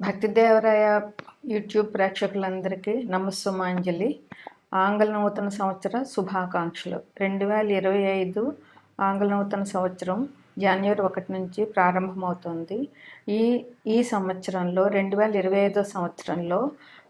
భక్తిదేవరాయ YouTube ప్రేక్షకులందరికీ నమస్సుమాంజలి. ఆంగ్ల నూతన సంవత్సర శుభాకాంక్షలు. రెండు వేల ఇరవై ఐదు ఆంగ్ల నూతన సంవత్సరం జనవరి ఒకటి నుంచి ప్రారంభమవుతుంది. ఈ ఈ సంవత్సరంలో రెండు వేల ఇరవై ఐదో సంవత్సరంలో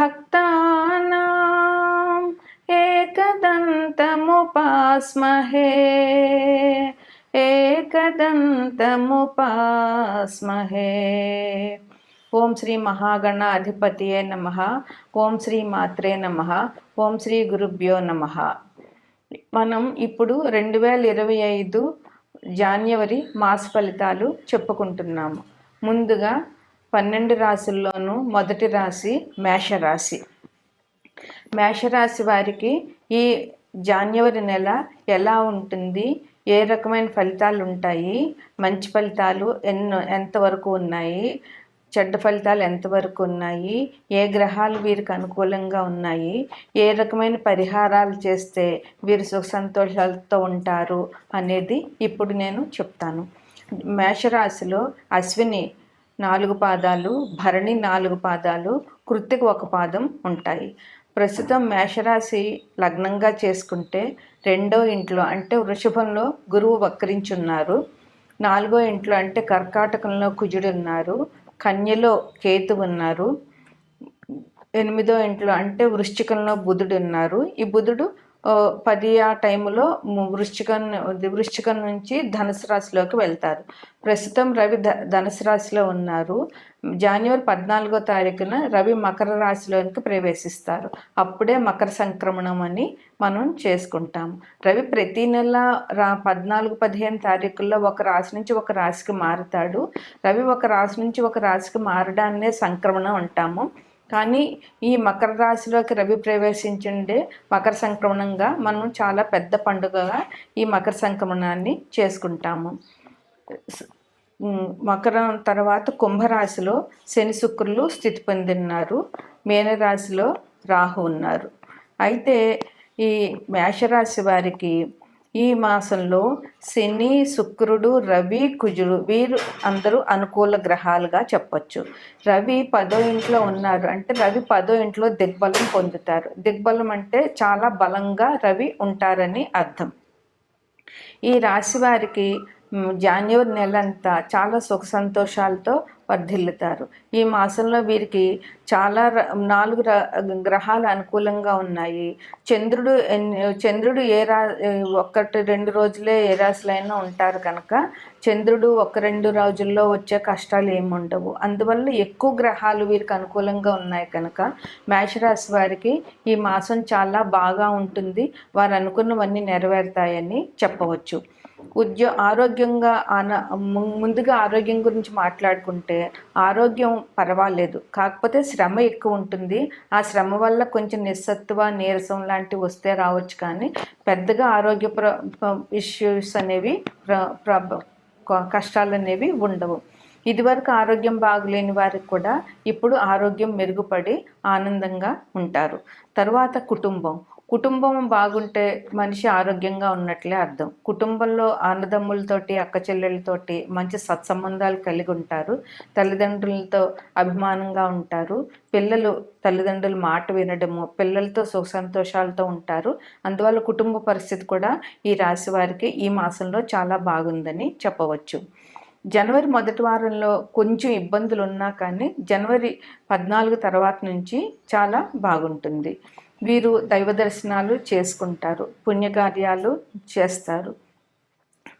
గజాననమహర్నిశం అనేకదంతం భక్తానాం ఏకదంతముపాస్మహే ఏకదంతముపాస్మహే ఓం శ్రీ మహాగణ అధిపతియే నమ ఓం శ్రీ మాత్రే నమ ఓం శ్రీ గురుభ్యో నమ మనం ఇప్పుడు రెండు వేల ఇరవై ఐదు జాన్యవరి మాస ఫలితాలు చెప్పుకుంటున్నాము. ముందుగా పన్నెండు రాశుల్లోనూ మొదటి రాశి మేషరాశి. మేషరాశి వారికి ఈ జాన్యవరి నెల ఎలా ఉంటుంది? ఏ రకమైన ఫలితాలు ఉంటాయి? మంచి ఫలితాలు ఎన్నో ఎంతవరకు ఉన్నాయి? చెడ్డ ఫలితాలు ఎంతవరకు ఉన్నాయి? ఏ గ్రహాలు వీరికి అనుకూలంగా ఉన్నాయి? ఏ రకమైన పరిహారాలు చేస్తే వీరు సుఖ సంతోషాలతో ఉంటారు అనేది ఇప్పుడు నేను చెప్తాను. మేషరాశిలో అశ్విని నాలుగు పాదాలు భరణి నాలుగు పాదాలు కృతికి ఒక పాదం ఉంటాయి. ప్రస్తుతం మేషరాశి లగ్నంగా చేసుకుంటే రెండో ఇంట్లో అంటే వృషభంలో గురువు వక్రించున్నారు. నాలుగో ఇంట్లో అంటే కర్కాటకంలో కుజుడున్నారు. కన్యలో కేతు ఉన్నారు. ఎనిమిదో ఇంట్లో అంటే వృశ్చికంలో బుధుడు ఉన్నారు ఈ బుధుడు పది ఆ టైంలో ము- వృశ్చికం వృశ్చికం నుంచి ధనుసు రాశిలోకి వెళ్తారు. ప్రస్తుతం రవి ధ ధనుసు రాశిలో ఉన్నారు. జనవరి పద్నాలుగో తారీఖున రవి మకర రాశిలోనికి ప్రవేశిస్తారు. అప్పుడే మకర సంక్రమణం అని మనం చేసుకుంటాం. రవి ప్రతి నెల రా పద్నాలుగు పదిహేను తారీఖుల్లో ఒక రాశి నుంచి ఒక రాశికి మారుతాడు. రవి ఒక రాశి నుంచి ఒక రాశికి మారడాన్నే సంక్రమణం అంటాము. కానీ ఈ మకర రాశిలోకి రవి ప్రవేశించుండే మకర సంక్రమణంగా మనం చాలా పెద్ద పండుగగా ఈ మకర సంక్రమణాన్ని చేసుకుంటాము. మకరం తర్వాత కుంభరాశిలో శని శుక్రులు స్థితి పొందిన్నారు. మేనరాశిలో రాహు ఉన్నారు. అయితే ఈ మేషరాశి వారికి ఈ మాసంలో శని శుక్రుడు రవి కుజుడు వీరు అందరూ అనుకూల గ్రహాలుగా చెప్పొచ్చు. రవి పదో ఇంట్లో ఉన్నారు. అంటే రవి పదో ఇంట్లో దిగ్బలం పొందుతారు. దిగ్బలం అంటే చాలా బలంగా రవి ఉంటారని అర్థం. ఈ రాశి వారికి మ్, జాన్యువరి నెలంతా చాలా సుఖ సంతోషాలతో వర్ధిల్లుతారు. ఈ మాసంలో వీరికి చాలా ర- నాలుగు ర- గ్రహాలు అనుకూలంగా ఉన్నాయి. చంద్రుడు చంద్రుడు ఏ రా ఒక్కటి రెండు రోజులే ఏ రాశులైనా ఉంటారు కనుక చంద్రుడు ఒక రెండు రోజుల్లో వచ్చే కష్టాలు ఏమి ఉండవు. అందువల్ల ఎక్కువ గ్రహాలు వీరికి అనుకూలంగా ఉన్నాయి కనుక మేషరాశి వారికి ఈ మాసం చాలా బాగా ఉంటుంది. వారు అనుకున్నవన్నీ నెరవేరుతాయని చెప్పవచ్చు. ఉద్యో ఆరోగ్యంగా ఆన ము- ముందుగా ఆరోగ్యం గురించి మాట్లాడుకుంటే ఆరోగ్యం పర్వాలేదు. కాకపోతే శ్రమ ఎక్కువ ఉంటుంది. ఆ శ్రమ వల్ల కొంచెం నిస్సత్వ నీరసం లాంటివి వస్తే రావచ్చు కానీ పెద్దగా ఆరోగ్య ప్ర ఇష్యూస్ అనేవి ప్ర కష్టాలు అనేవి ఉండవు. ఇదివరకు ఆరోగ్యం బాగులేని వారికి కూడా ఇప్పుడు ఆరోగ్యం మెరుగుపడి ఆనందంగా ఉంటారు. తర్వాత కుటుంబం. కుటుంబం బాగుంటే మనిషి ఆరోగ్యంగా ఉన్నట్లే అర్థం. కుటుంబంలో అన్నదమ్ములతోటి అక్క చెల్లెలతోటి మంచి సత్సంబంధాలు కలిగి ఉంటారు. తల్లిదండ్రులతో అభిమానంగా ఉంటారు. పిల్లలు తల్లిదండ్రుల మాట వినడము పిల్లలతో సుఖ సంతోషాలతో ఉంటారు. అందువల్ల కుటుంబ పరిస్థితి కూడా ఈ రాశి వారికి ఈ మాసంలో చాలా బాగుందని చెప్పవచ్చు. జనవరి మొదటి వారంలో కొంచెం ఇబ్బందులు ఉన్నా కానీ జనవరి పద్నాలుగు తర్వాత నుంచి చాలా బాగుంటుంది. వీరు దైవ దర్శనాలు చేసుకుంటారు పుణ్యకార్యాలు చేస్తారు.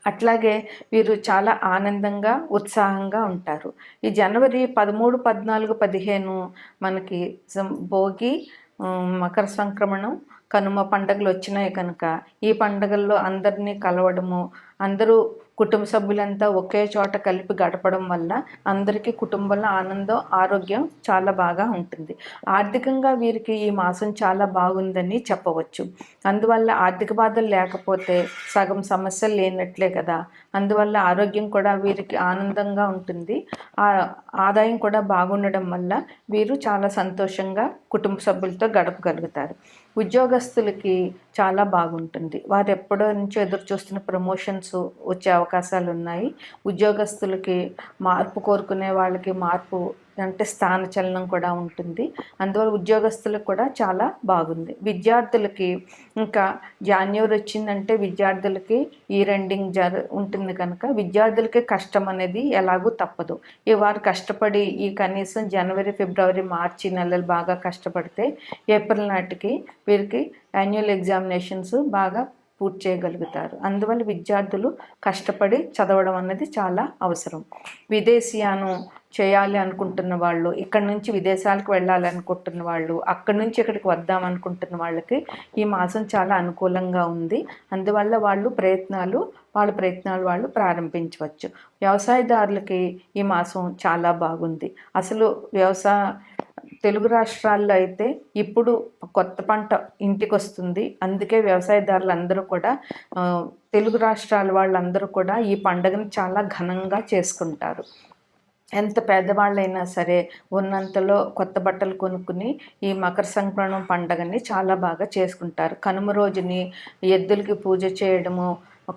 అట్లాగే వీరు చాలా ఆనందంగా ఉత్సాహంగా ఉంటారు. ఈ జనవరి పదమూడు పద్నాలుగు పదిహేను మనకి సం- భోగి మకర సంక్రమణం కనుమ పండుగలు వచ్చినాయి కనుక ఈ పండుగల్లో అందరినీ కలవడము అందరూ కుటుంబ సభ్యులంతా ఒకే చోట కలిపి గడపడం వల్ల అందరికీ కుటుంబంలో ఆనందం ఆరోగ్యం చాలా బాగా ఉంటుంది. ఆర్థికంగా వీరికి ఈ మాసం చాలా బాగుందని చెప్పవచ్చు. అందువల్ల ఆర్థిక బాధలు లేకపోతే సగం సమస్యలు లేనట్లే కదా. అందువల్ల ఆరోగ్యం కూడా వీరికి ఆనందంగా ఉంటుంది. ఆ ఆదాయం కూడా బాగుండడం వల్ల వీరు చాలా సంతోషంగా కుటుంబ సభ్యులతో గడపగలుగుతారు. ఉద్యోగస్తులకి చాలా బాగుంటుంది. వారు ఎప్పటి నుంచో ఎదురు చూస్తున్న ప్రమోషన్స్ వచ్చే అవకాశాలు ఉన్నాయి ఉద్యోగస్తులకి మార్పు కోరుకునే వాళ్ళకి మార్పు అంటే స్థానచలనం కూడా ఉంటుంది. అందువల్ల ఉద్యోగస్తులకు కూడా చాలా బాగుంది. విద్యార్థులకి ఇంకా జాన్యువరి వచ్చిందంటే విద్యార్థులకి ఈ రెండింగ్ జర ఉంటుంది కనుక విద్యార్థులకి కష్టం అనేది ఎలాగూ తప్పదు. ఈ వారు కష్టపడి ఈ కనీసం జనవరి ఫిబ్రవరి మార్చి నెలలు బాగా కష్టపడితే ఏప్రిల్ నాటికి వీరికి యాన్యువల్ ఎగ్జామినేషన్స్ బాగా పూర్తి చేయగలుగుతారు. అందువల్ల విద్యార్థులు కష్టపడి చదవడం అన్నది చాలా అవసరం. విదేశీయానం చేయాలి అనుకుంటున్న వాళ్ళు ఇక్కడ నుంచి విదేశాలకు వెళ్ళాలి అనుకుంటున్న వాళ్ళు అక్కడి నుంచి ఇక్కడికి వద్దాం అనుకుంటున్న వాళ్ళకి ఈ మాసం చాలా అనుకూలంగా ఉంది. అందువల్ల వాళ్ళు ప్రయత్నాలు వాళ్ళ ప్రయత్నాలు వాళ్ళు ప్రారంభించవచ్చు. వ్యవసాయదారులకి ఈ మాసం చాలా బాగుంది. అసలు వ్యవసాయ తెలుగు రాష్ట్రాల్లో అయితే ఇప్పుడు కొత్త పంట ఇంటికి వస్తుంది అందుకే వ్యవసాయదారులు అందరూ కూడా తెలుగు రాష్ట్రాల వాళ్ళందరూ కూడా ఈ పండుగను చాలా ఘనంగా చేసుకుంటారు. ఎంత పేదవాళ్ళైనా సరే ఉన్నంతలో కొత్త బట్టలు కొనుక్కుని ఈ మకర సంక్రమణ పండగని చాలా బాగా చేసుకుంటారు. కనుమ రోజుని ఎద్దులకి పూజ చేయడము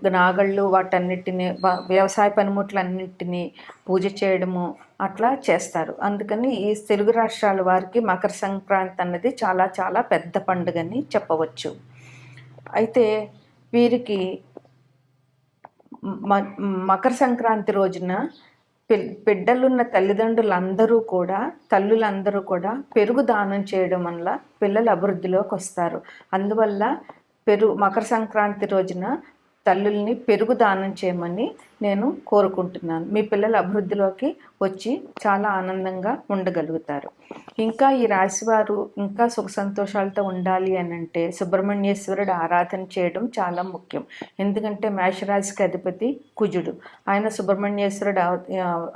నాగళ్ళు వాటన్నిటిని వ్యవసాయ పనిముట్లన్నింటినీ పూజ చేయడము అట్లా చేస్తారు. అందుకని ఈ తెలుగు రాష్ట్రాల వారికి మకర సంక్రాంతి అన్నది చాలా చాలా పెద్ద పండుగని చెప్పవచ్చు. అయితే వీరికి మ- మకర సంక్రాంతి రోజున బిడ్డలున్న తల్లిదండ్రులందరూ కూడా తల్లులందరూ కూడా పెరుగు దానం చేయడం వల్ల పిల్లలు అభివృద్ధిలోకి వస్తారు. అందువల్ల పెరుగు మకర సంక్రాంతి రోజున తల్లుల్ని పెరుగు దానం చేయమని నేను కోరుకుంటున్నాను. మీ పిల్లల అభివృద్ధిలోకి వచ్చి చాలా ఆనందంగా ఉండగలుగుతారు. ఇంకా ఈ రాశివారు ఇంకా సుఖ సంతోషాలతో ఉండాలి అని అంటే సుబ్రహ్మణ్యేశ్వరుడు ఆరాధన చేయడం చాలా ముఖ్యం. ఎందుకంటే మేషరాశికి అధిపతి కుజుడు. ఆయన సుబ్రహ్మణ్యేశ్వరుడు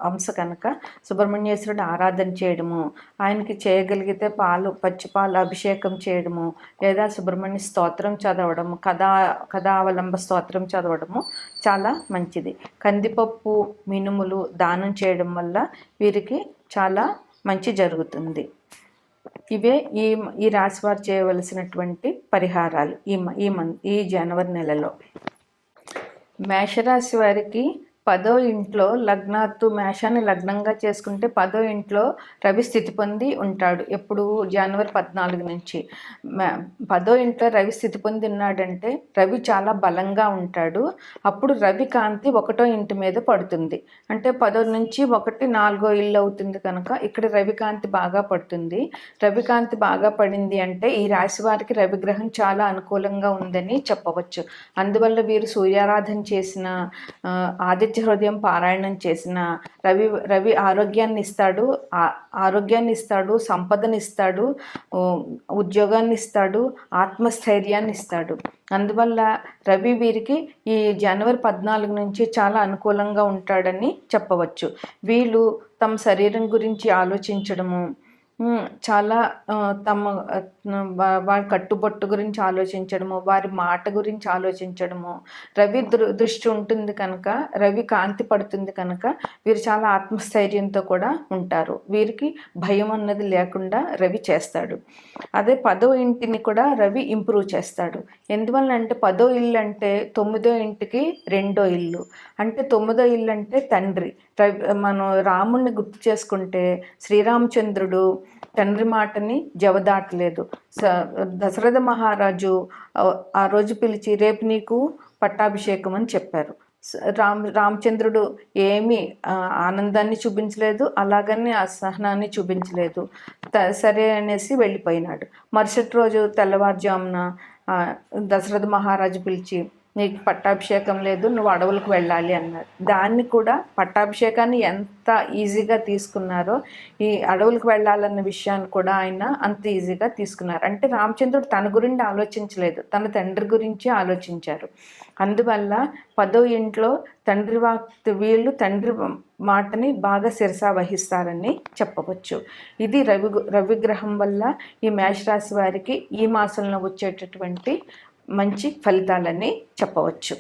అంశ కనుక సుబ్రహ్మణ్యేశ్వరుడు ఆరాధన చేయడము ఆయనకి చేయగలిగితే పాలు పచ్చిపాలు అభిషేకం చేయడము లేదా సుబ్రహ్మణ్య స్తోత్రం చదవడము కథా కథావలంబ స్తోత్రం చదవడము చాలా మంచిది. కందిపప్పు మినుములు దానం చేయడం వల్ల వీరికి చాలా మంచి జరుగుతుంది. ఇవే ఈ ఈ రాశి వారు చేయవలసినటువంటి పరిహారాలు ఈ మ- ఈ మన్ ఈ జనవరి నెలలో. మేషరాశి వారికి పదో ఇంట్లో లగ్నాత్తు మేషాన్ని లగ్నంగా చేసుకుంటే పదో ఇంట్లో రవి స్థితి పొంది ఉంటాడు. ఎప్పుడు? జనవరి పద్నాలుగు నుంచి. పదో ఇంట్లో రవి స్థితి పొంది ఉన్నాడంటే రవి చాలా బలంగా ఉంటాడు. అప్పుడు రవి కాంతి ఒకటో ఇంటి మీద పడుతుంది. అంటే పదో నుంచి ఒకటి నాలుగో ఇల్లు అవుతుంది కనుక ఇక్కడ రవికాంతి బాగా పడుతుంది. రవికాంతి బాగా పడింది అంటే ఈ రాశి వారికి రవిగ్రహం చాలా అనుకూలంగా ఉందని చెప్పవచ్చు. అందువల్ల వీరు సూర్యారాధన చేసిన ఆదిత్య హృదయం పారాయణం చేసిన రవి రవి ఆరోగ్యాన్ని ఇస్తాడు ఆరోగ్యాన్ని ఇస్తాడు సంపదని ఇస్తాడు ఉద్యోగాన్ని ఇస్తాడు ఆత్మస్థైర్యాన్ని ఇస్తాడు అందువల్ల రవి వీరికి ఈ జనవరి పద్నాలుగు నుంచి చాలా అనుకూలంగా ఉంటాడని చెప్పవచ్చు. వీళ్ళు తమ శరీరం గురించి ఆలోచించడము చాలా తమ వారి కట్టుబొట్టు గురించి ఆలోచించడము వారి మాట గురించి ఆలోచించడము. రవి దృ దృష్టి ఉంటుంది కనుక రవి కాంతి పడుతుంది కనుక వీరు చాలా ఆత్మస్థైర్యంతో కూడా ఉంటారు. వీరికి భయం అన్నది లేకుండా రవి చేస్తాడు. అదే పదో ఇంటిని కూడా రవి ఇంప్రూవ్ చేస్తాడు. ఎందువల్ల అంటే పదో ఇల్లు అంటే తొమ్మిదో ఇంటికి రెండో ఇల్లు. అంటే తొమ్మిదో ఇల్లు అంటే తండ్రి మనం రాముణ్ణి గుర్తు చేసుకుంటే శ్రీరామచంద్రుడు తండ్రి మాటని జవదాటలేదు. స దశరథ మహారాజు ఆ- రోజు పిలిచి రేపు నీకు పట్టాభిషేకం అని చెప్పారు. రామ్ రామచంద్రుడు ఏమీ ఆనందాన్ని చూపించలేదు అలాగని అసహనాన్ని చూపించలేదు. సరే అనేసి వెళ్ళిపోయినాడు. మరుసటి రోజు తెల్లవారుజామున దశరథ మహారాజు పిలిచి నీకు పట్టాభిషేకం లేదు నువ్వు అడవులకు వెళ్ళాలి అన్నారు. దాన్ని కూడా పట్టాభిషేకాన్ని ఎంత ఈజీగా తీసుకున్నారో ఈ అడవులకు వెళ్ళాలన్న విషయాన్ని కూడా ఆయన అంత ఈజీగా తీసుకున్నారు. అంటే రామచంద్రుడు తన గురించి ఆలోచించలేదు తన తండ్రి గురించి ఆలోచించారు. అందువల్ల పదో ఇంట్లో తండ్రి వాక్ వీళ్ళు తండ్రి మాటని బాగా శిరసా వహిస్తారని చెప్పవచ్చు. ఇది రవి రవిగ్రహం వల్ల ఈ మేషరాశి వారికి ఈ మాసంలో వచ్చేటటువంటి మంచి ఫలితాలని చెప్పవచ్చు.